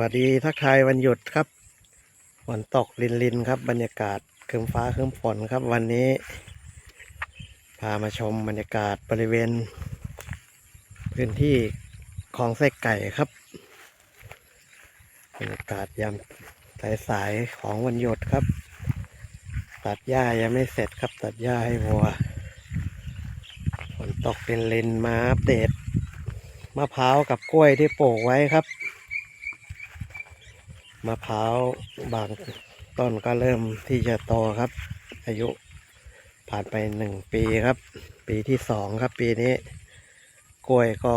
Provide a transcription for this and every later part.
วัสดีทักทายวันหยุดครับฝนตกลินลินครับ บรรยากาศครึ้มฟ้าครึ้มฝนครับ วันนี้ พามาชมบรรยากาศบริเวณ พื้นที่คลองไส้ไก่ครับ บรรยากาศยามสายๆของวันหยุดครับ ตัดหญ้ายังไม่เสร็จครับ ตัดหญ้าให้วัวฝนตกลินลินมาอัปเดตมะพร้าวกับกล้วยที่ปลูกไว้ครับ มะพร้าวบางต้นก็เริ่มที่จะโตครับ อายุผ่านไปหนึ่งปีครับ ปีที่สองครับ ปีนี้ กล้วยก็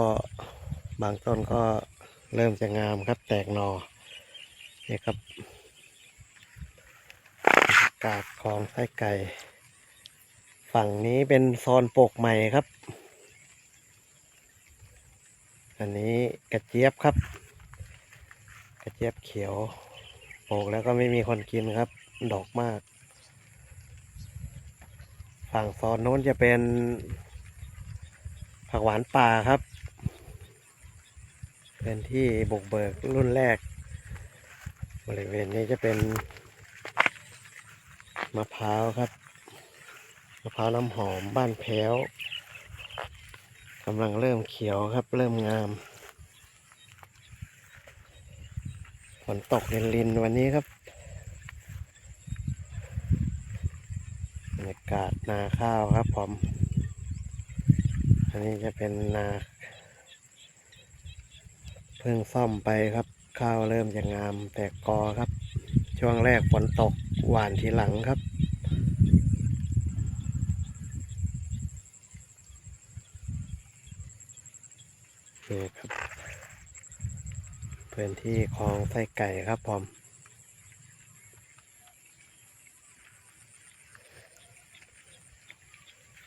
บางต้นก็เริ่มจะงามครับ แตกหนอนี่ครับอากาศของไส้ไก่ ฝั่งนี้เป็นโซนปลูกใหม่ครับ อันนี้กระเจี๊ยบครับ เจี๊ยบเขียวปลูกแล้วก็ไม่มีคนกินครับ ดอกมาก ฝั่งโซนโน้นจะเป็น ผักหวานป่าครับ เป็นที่บุกเบิกรุ่นแรก บริเวณนี้จะเป็นมะพร้าวครับมะพร้าวน้ำหอมบ้านแพ้วกำลังเริ่มเขียวครับ เริ่มงาม ฝนตกลินๆวันนี้ครับบรรยากาศนาข้าวครับผม อันนี้จะเป็นนาเพิ่งซ่อมไปครับ ข้าวเริ่มจะงามแตกกอครับ ช่วงแรกฝนตกหวานทีหลังครับนี่ครับ พื้นที่คลองไส้ไก่ครับผม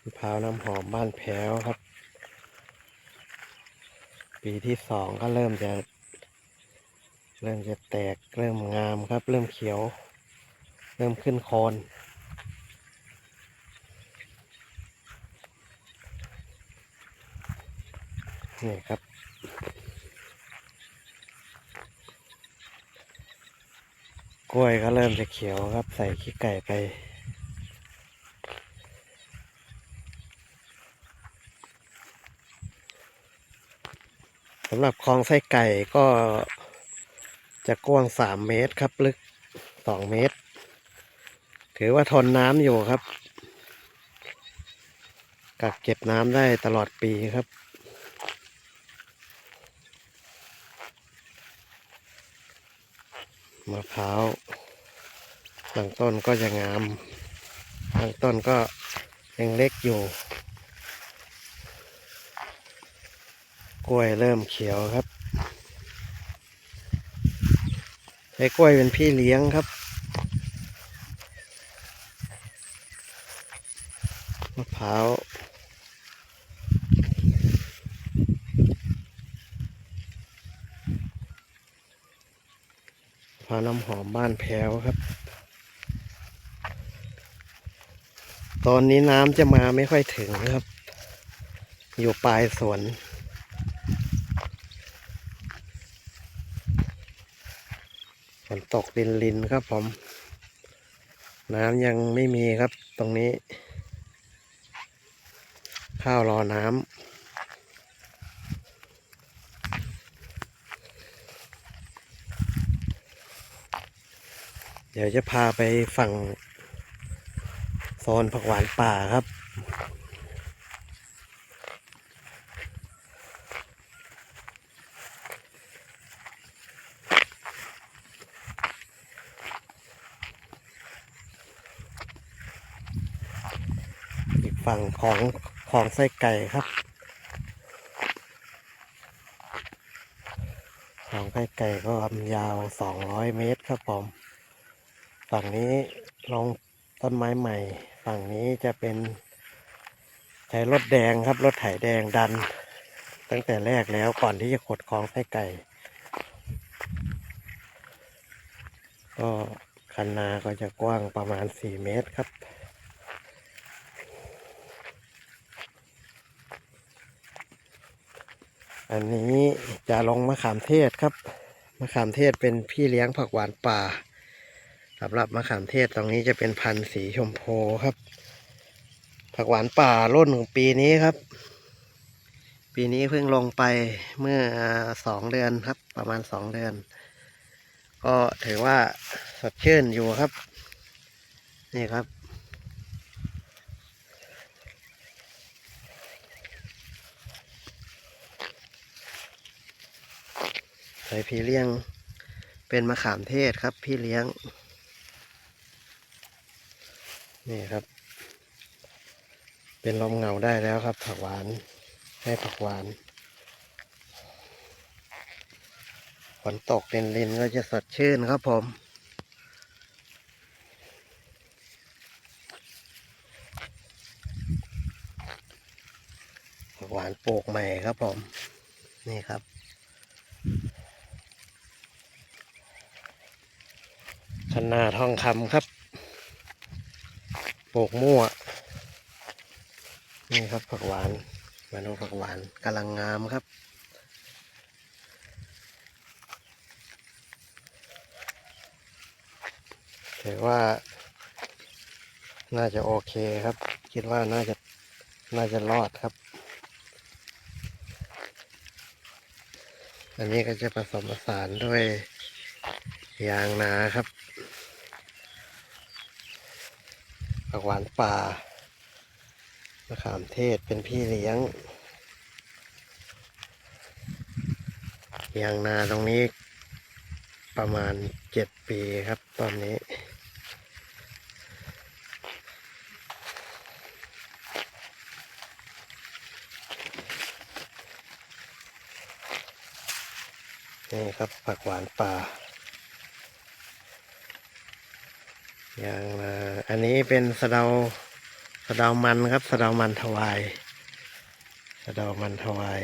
มะพร้าวน้ำหอมบ้านแพ้วครับ ปีที่สองก็เริ่มจะ เริ่มจะแตกเริ่มงามครับ เริ่มเขียว เริ่มขึ้นโคนนี่ครับ กล้วยก็เริ่มจะเขียวครับ ใส่ขี้ไก่ไป สำหรับคลองไส้ไก่ก็จะกว้างสามเมตรครับ ลึกสองเมตร ถือว่าทนน้ำอยู่ครับ กักเก็บน้ำได้ตลอดปีครับ มะพร้าวบางต้นก็จะงามบางต้นก็ยังเล็กอยู่ กล้วยเริ่มเขียวครับใช้กล้วยเป็นพี่เลี้ยงครับมะพร้าวมะพร้าวน้ำห อมบ้านแพ้วครับ ตอนนี้น้ำจะมาไม่ค่อยถึงครับ อยู่ปลายสวนฝนตกลินลินครับผม น้ำยังไม่มีครับตรงนี้ ข้าวรอน้ำ เดี๋ยวจะพาไปฝั่งโซนผักหวานป่าครับ อีกฝั่งของของไส้ไก่ครับ ของไส้ไก่ก็ความยาวสองร้อยเมตรครับผม ฝั่งนี้ลงต้นไม้ใหม่ ฝั่งนี้จะเป็น ใช้รถแดงครับ รถไถแดงดัน ตั้งแต่แรกแล้วก่อนที่จะขดคลองไส้ไก่ก็คันนาก็จะกว้างประมาณสี่เมตรครับ อันนี้จะลงมะขามเทศครับ มะขามเทศเป็นพี่เลี้ยงผักหวานป่า สำหรับมะขามเทศตรงนี้จะเป็นพันธุ์สีชมพูครับ ผักหวานป่าร่นของปีนี้ครับ ปีนี้เพิ่งลงไปเมื่อสองเดือนครับ ประมาณสองเดือน ก็ถือว่าสดชื่นอยู่ครับ นี่ครับใส่พี่เลี้ยงเป็นมะขามเทศครับ พี่เลี้ยง นี่ครับ เป็นลมเงาได้แล้วครับ ผักหวานให้ผักหวานฝนตกเลินก็จะสดชื่นครับผมผักหวานปลูกใหม่ครับผม นี่ครับ ขนาทองคำครับ ปลูกมั่ว นี่ครับผักหวาน มาดูผักหวานกำลังงามครับ ถือว่า น่าจะโอเคครับ คิดว่าน่าจะ น่าจะรอดครับ อันนี้ก็จะผสมผสานด้วยยางนาครับ ผักหวานป่ามะขามเทศเป็นพี่เลี้ยงยางนาตรงนี้ประมาณเจ็ดปีครับตอนนี้ นี่ครับผักหวานป่า อย่างอันนี้เป็นสะเดาสะเดามันครับสะเดามันถวายสะเดามันถวาย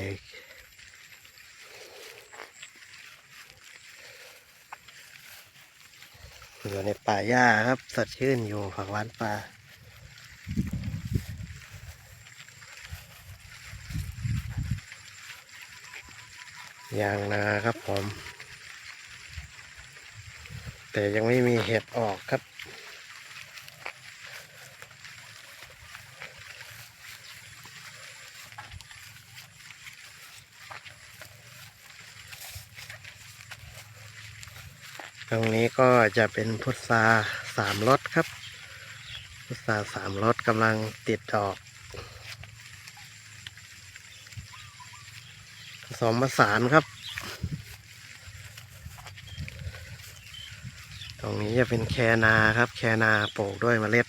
อยู่ในป่าหญ้าครับ สดชื่นอยู่ผักหวานป่ายางนาครับผม แต่ยังไม่มีเห็ดออกครับ รงนี้ก็จะเป็นพุทราสามรสครับ พุทราสามรสกำลังติดดอก ผสมผสานครับ ตรงนี้จะเป็นแคนาครับ แคนาปลูกด้วยเมล็ด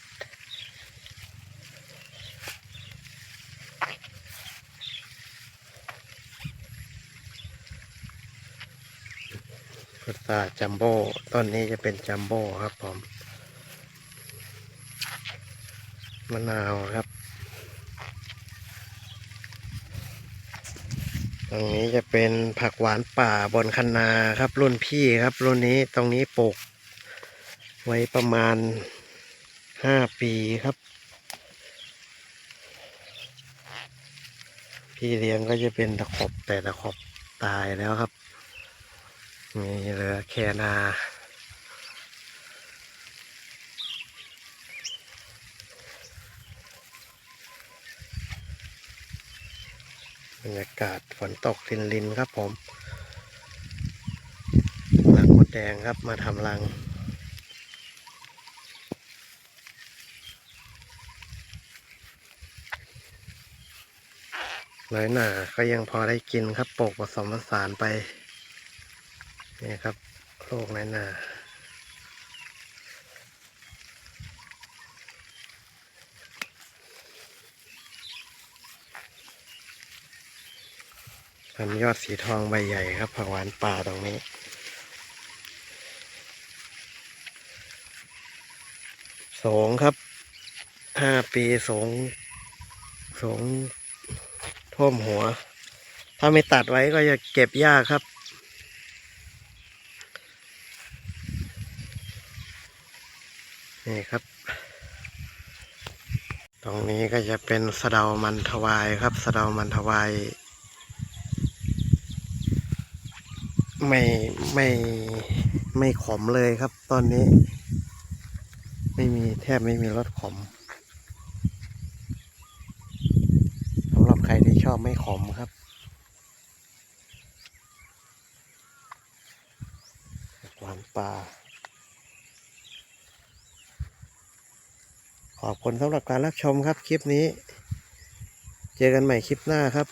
พุทราจัมโบ้ต้นนี้จะเป็นจัมโบ้ครับผมมะนาวครับ ตรงนี้จะเป็นผักหวานป่าบนคันนาครับ รุ่นพี่ครับ รุ่นนี้ตรงนี้ปลูก ไว้ประมาณห้าปีครับ พี่เลี้ยงก็จะเป็นตะขบแต่ตะขบตายแล้วครับ มีเหลือแคนาบรรยากาศฝนตกลินลินครับผม หลังมดแดงครับมาทำรัง น้อยหนาก็ยังพอได้กินครับปลูกผสมผสานไป นี่ครับโลกน้อยหนาพันยอดสีทองใบใหญ่ครับผักหวานป่าตรงนี้สงครับห้าปีสงสงท่วมหัว ถ้าไม่ตัดไว้ก็จะเก็บยากครับ นี่ครับ ตรงนี้ก็จะเป็นสะเดามันถวายครับ สะเดามันถวาย ไม่ไม่ไม่ขมเลยครับ ตอนนี้ ไม่มีแทบไม่มีรสขมสำหรับใครที่ชอบไม่ขมครับหวานปลา ขอบคุณสำหรับการรับชมครับคลิปนี้ เจอกันใหม่คลิปหน้าครับ